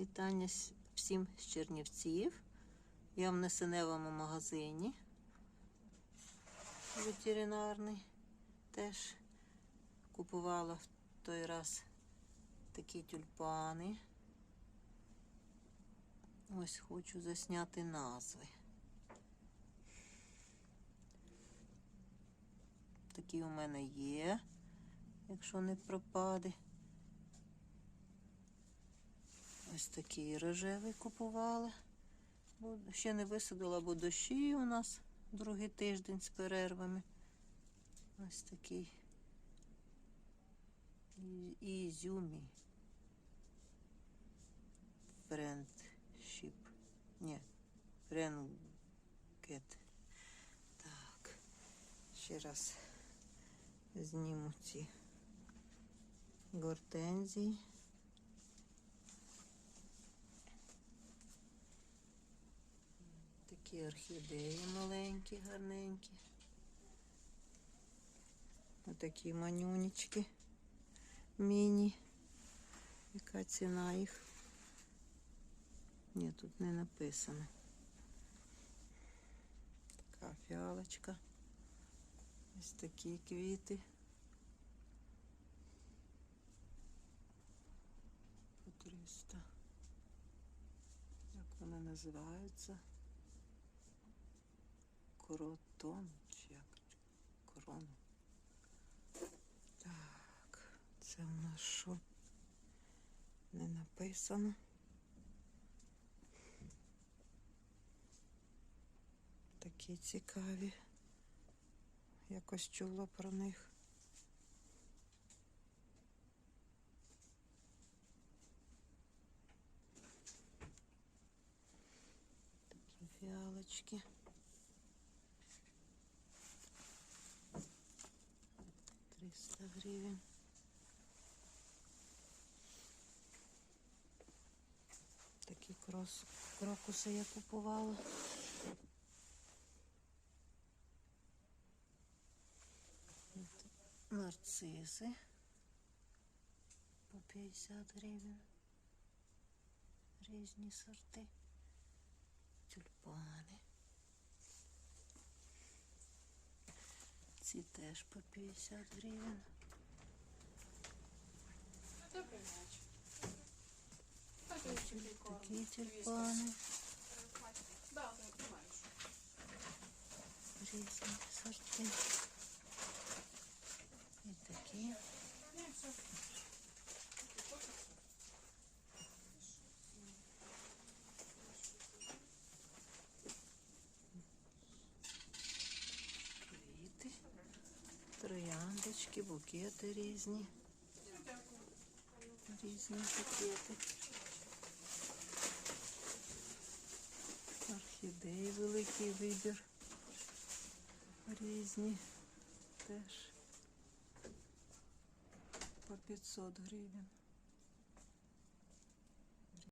Вітання всім з Чернівців. Я в несеневому магазині ветеринарний. Теж купувала в той раз такі тюльпани. Ось хочу засняти назви. Такі у мене є, якщо не пропаде. Ось такий рожевий купувала. Бо ще не висадила, бо дощі у нас другий тиждень з перервами. Ось такий ізюмі. Френдшіп. Ні, френгет. Так. Ще раз зніму ці гортензії. Такі орхідеї маленькі, гарненькі. Отакі манюнечки міні. Яка ціна їх? Ні, тут не написано. Така фіалочка. Ось такі квіти. По 300. Як вони називаються? Кротон чи як? Корона. Так, це у нас що? Не написано. Такі цікаві. Якось чула про них. Такі фіалочки. Гривень. Такі крос, крокуси я купувала. Нарциси по 50 гривень. Різні сорти. Тюльпани. Ці теж по 50 гривень. Добрий вечір. Так. Такі тюльпани. Да, понимаю. Різні сорти. І такі. Квіти, трояндочки, букети різні. Різні букети. Орхідеї великий вибір. Різні теж по 500 гривень.